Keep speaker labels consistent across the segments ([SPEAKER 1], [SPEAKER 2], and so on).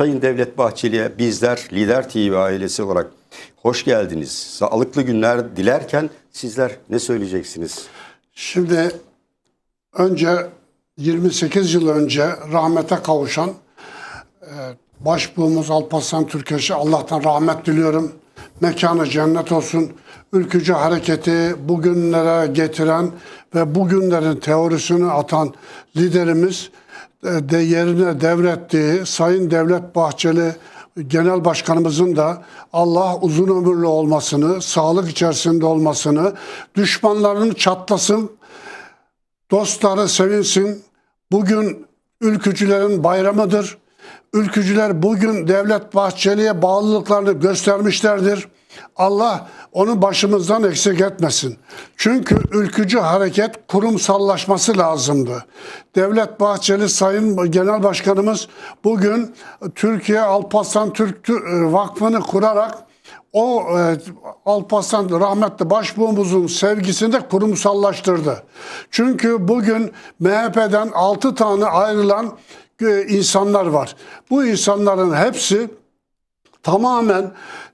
[SPEAKER 1] Sayın Devlet Bahçeli'ye bizler Lider TV ailesi olarak hoş geldiniz. Sağlıklı günler dilerken sizler ne söyleyeceksiniz?
[SPEAKER 2] Şimdi önce 28 yıl önce rahmete kavuşan e, başbuğumuz Alparslan Türkeş'e Allah'tan rahmet diliyorum. Mekanı cennet olsun. Ülkücü hareketi bugünlere getiren ve bugünlerin teorisini atan liderimiz de yerine devrettiği Sayın Devlet Bahçeli Genel Başkanımızın da Allah uzun ömürlü olmasını, sağlık içerisinde olmasını, düşmanlarının çatlasın, Dostları sevinsin. Bugün ülkücülerin bayramıdır. Ülkücüler bugün Devlet Bahçeli'ye bağlılıklarını göstermişlerdir. Allah onu başımızdan eksik etmesin. Çünkü ülkücü hareket kurumsallaşması lazımdı. Devlet Bahçeli Sayın Genel Başkanımız bugün Türkiye Alparslan Türk Tü- Vakfı'nı kurarak o e, Alparslan rahmetli başbuğumuzun sevgisini de kurumsallaştırdı. Çünkü bugün MHP'den 6 tane ayrılan e, insanlar var. Bu insanların hepsi tamamen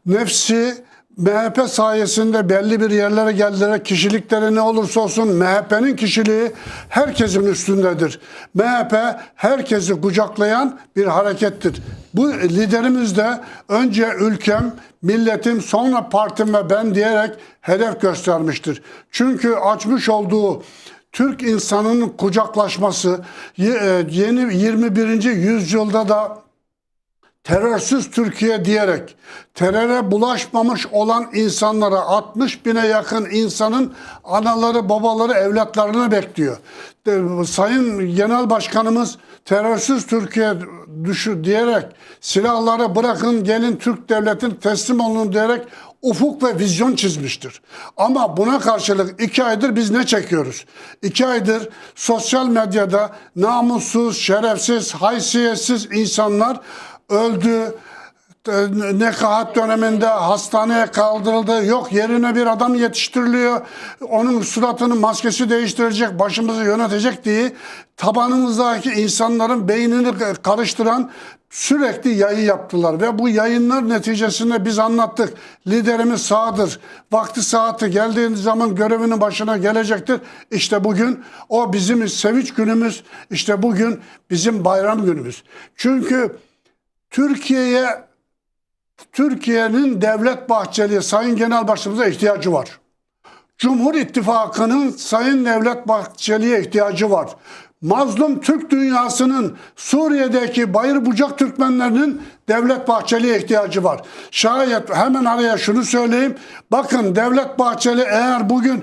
[SPEAKER 2] nefsi MHP sayesinde belli bir yerlere geldiler. Kişilikleri ne olursa olsun MHP'nin kişiliği herkesin üstündedir. MHP herkesi kucaklayan bir harekettir. Bu liderimiz de önce ülkem, milletim, sonra partim ve ben diyerek hedef göstermiştir. Çünkü açmış olduğu Türk insanının kucaklaşması e, yeni 21. yüzyılda da terörsüz Türkiye diyerek teröre bulaşmamış olan insanlara 60 bine yakın insanın anaları, babaları, evlatlarını bekliyor. Sayın Genel Başkanımız terörsüz Türkiye düşü diyerek silahları bırakın gelin Türk devletine teslim olun diyerek ufuk ve vizyon çizmiştir. Ama buna karşılık iki aydır biz ne çekiyoruz? İki aydır sosyal medyada namussuz, şerefsiz, haysiyetsiz insanlar öldü. E, Nekahat döneminde hastaneye kaldırıldı. Yok yerine bir adam yetiştiriliyor. Onun suratının maskesi değiştirecek, başımızı yönetecek diye tabanımızdaki insanların beynini karıştıran sürekli yayı yaptılar ve bu yayınlar neticesinde biz anlattık. Liderimiz sağdır. Vakti saati geldiği zaman görevinin başına gelecektir. İşte bugün o bizim sevinç günümüz. İşte bugün bizim bayram günümüz. Çünkü Türkiye'ye Türkiye'nin Devlet Bahçeli Sayın Genel Başkanımıza ihtiyacı var. Cumhur İttifakı'nın Sayın Devlet Bahçeli'ye ihtiyacı var. Mazlum Türk dünyasının Suriye'deki bayır bucak Türkmenlerinin Devlet Bahçeli'ye ihtiyacı var. Şayet hemen araya şunu söyleyeyim. Bakın Devlet Bahçeli eğer bugün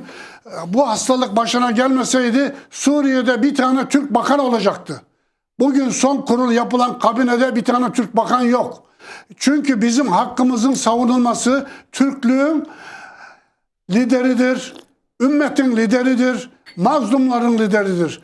[SPEAKER 2] e, bu hastalık başına gelmeseydi Suriye'de bir tane Türk bakan olacaktı. Bugün son kurul yapılan kabinede bir tane Türk bakan yok. Çünkü bizim hakkımızın savunulması Türklüğün lideridir, ümmetin lideridir, mazlumların lideridir.